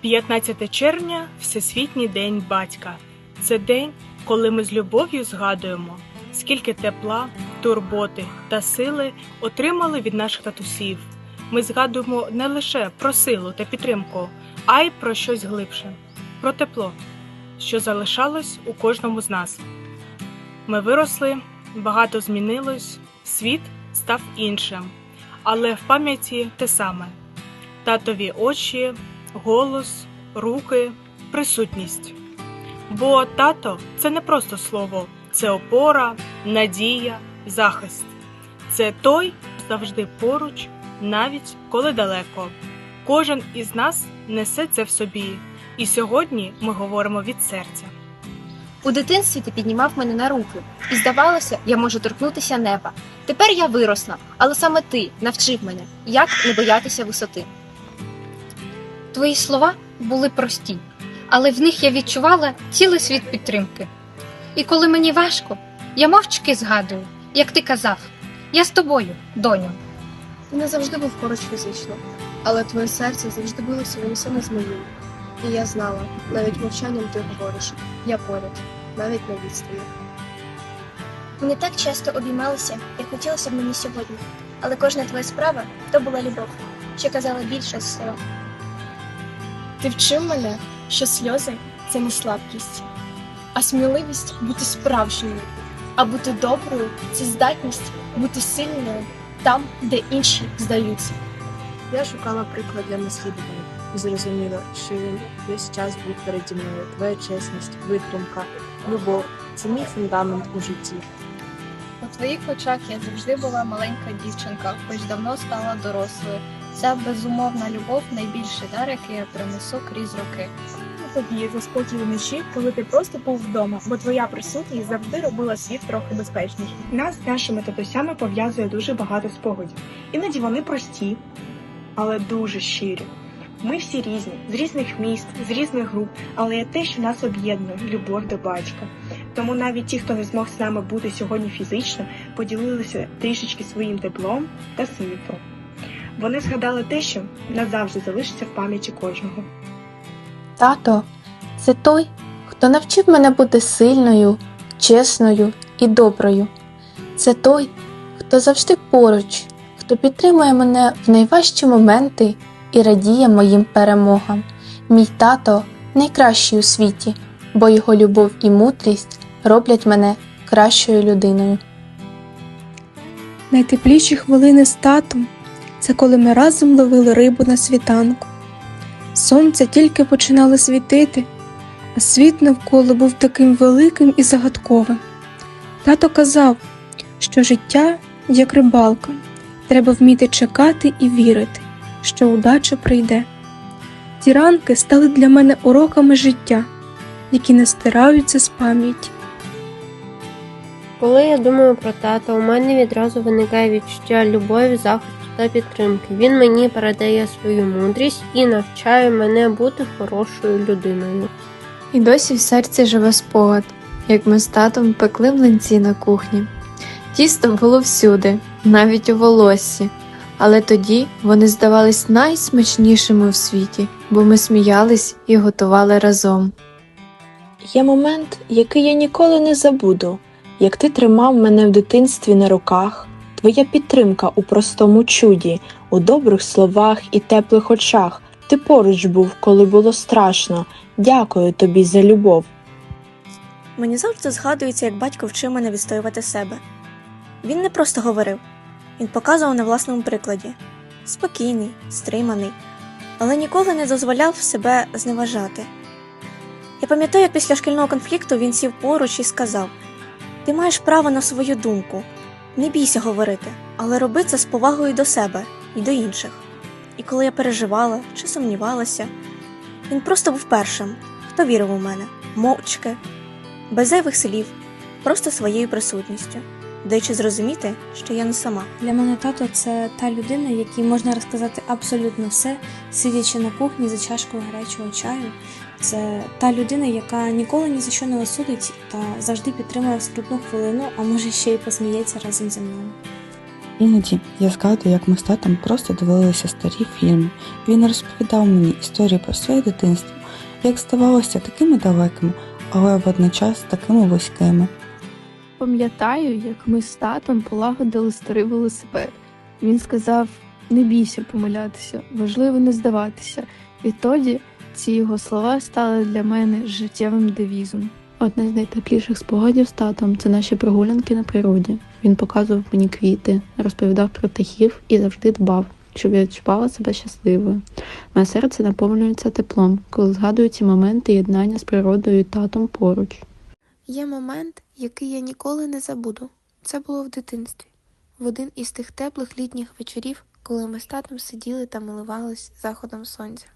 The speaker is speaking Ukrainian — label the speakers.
Speaker 1: 15 червня Всесвітній день батька. Це день, коли ми з любов'ю згадуємо, скільки тепла, турботи та сили отримали від наших татусів. Ми згадуємо не лише про силу та підтримку, а й про щось глибше, про тепло, що залишалось у кожному з нас. Ми виросли, багато змінилось, світ став іншим, але в пам'яті те саме: татові очі, голос, руки, присутність. Бо тато це не просто слово, це опора, надія, захист. Це той завжди поруч, навіть коли далеко. Кожен із нас несе це в собі, і сьогодні ми говоримо від серця.
Speaker 2: У дитинстві ти піднімав мене на руки, і здавалося, я можу торкнутися неба. Тепер я виросла, але саме ти навчив мене, як не боятися висоти. Твої слова були прості, але в них я відчувала цілий світ підтримки. І коли мені важко, я мовчки згадую, як ти казав, я з тобою, доню.
Speaker 3: Ти не завжди був поруч фізично, але твоє серце завжди билося саме з моїм. І я знала, навіть мовчанням ти говориш, я поряд, навіть на відстані.
Speaker 4: Ми не так часто обіймалися, як хотілося б мені сьогодні, але кожна твоя справа то була любов, що казала більше з слова.
Speaker 3: Ти вчив мене, що сльози це не слабкість, а сміливість бути справжньою, а бути доброю це здатність бути сильною там, де інші здаються.
Speaker 5: Я шукала приклад для наслідування і зрозуміла, що він весь час був переді мною. Твоя чесність, витримка, любов це мій фундамент у житті.
Speaker 2: У твоїх очах я завжди була маленька дівчинка, хоч давно стала дорослою. Ця безумовна любов найбільший дар, який я принесу крізь роки.
Speaker 6: тобі за спокій вночі, коли ти просто був вдома, бо твоя присутність завжди робила світ трохи безпечнішим. Нас з нашими татусями пов'язує дуже багато спогадів. Іноді вони прості, але дуже щирі. Ми всі різні, з різних міст, з різних груп, але є те, що нас об'єднує любов до батька. Тому навіть ті, хто не змог з нами бути сьогодні фізично, поділилися трішечки своїм теплом та світлом. Вони згадали те, що назавжди залишиться в пам'яті кожного.
Speaker 7: Тато це той, хто навчив мене бути сильною, чесною і доброю. Це той, хто завжди поруч, хто підтримує мене в найважчі моменти і радіє моїм перемогам. Мій тато найкращий у світі, бо його любов і мудрість роблять мене кращою людиною.
Speaker 8: Найтепліші хвилини з татом це коли ми разом ловили рибу на світанку. Сонце тільки починало світити, а світ навколо був таким великим і загадковим. Тато казав, що життя як рибалка, треба вміти чекати і вірити, що удача прийде. Ті ранки стали для мене уроками життя, які не стираються з пам'яті.
Speaker 9: Коли я думаю про тата, у мене відразу виникає відчуття любові, захисту та підтримки. Він мені передає свою мудрість і навчає мене бути хорошою людиною.
Speaker 10: І досі в серці живе спогад, як ми з татом пекли млинці на кухні. Тісто було всюди, навіть у волоссі, але тоді вони здавались найсмачнішими в світі, бо ми сміялись і готували разом.
Speaker 11: Є момент, який я ніколи не забуду, як ти тримав мене в дитинстві на руках, твоя підтримка у простому чуді, у добрих словах і теплих очах. Ти поруч був, коли було страшно. Дякую тобі за любов.
Speaker 4: Мені завжди згадується, як батько вчив мене відстоювати себе. Він не просто говорив, він показував на власному прикладі спокійний, стриманий, але ніколи не дозволяв себе зневажати. Я пам'ятаю, як після шкільного конфлікту він сів поруч і сказав: Ти маєш право на свою думку, не бійся говорити, але роби це з повагою до себе і до інших. І коли я переживала чи сумнівалася, він просто був першим, хто вірив у мене, мовчки, без зайвих слів, просто своєю присутністю, даючи зрозуміти, що я не сама.
Speaker 12: Для мене тато це та людина, якій можна розказати абсолютно все, сидячи на кухні за чашкою гарячого чаю. Це та людина, яка ніколи ні за що не осудить та завжди підтримує в скрутну хвилину, а може ще й посміється разом зі мною.
Speaker 13: Іноді я згадую, як ми з татом просто дивилися старі фільми. Він розповідав мені історії про своє дитинство, як здавалося такими далекими, але водночас такими близькими.
Speaker 14: Пам'ятаю, як ми з татом полагодили старий велосипед. Він сказав: не бійся помилятися, важливо не здаватися. Відтоді ці його слова стали для мене життєвим девізом. Одне з найтепліших спогадів з татом це наші прогулянки на природі. Він показував мені квіти, розповідав про птахів і завжди дбав, щоб я відчувала себе щасливою. Моє серце наповнюється теплом, коли згадую ці моменти єднання з природою і татом поруч.
Speaker 7: Є момент, який я ніколи не забуду. Це було в дитинстві, в один із тих теплих літніх вечорів, коли ми з татом сиділи та милувались заходом сонця.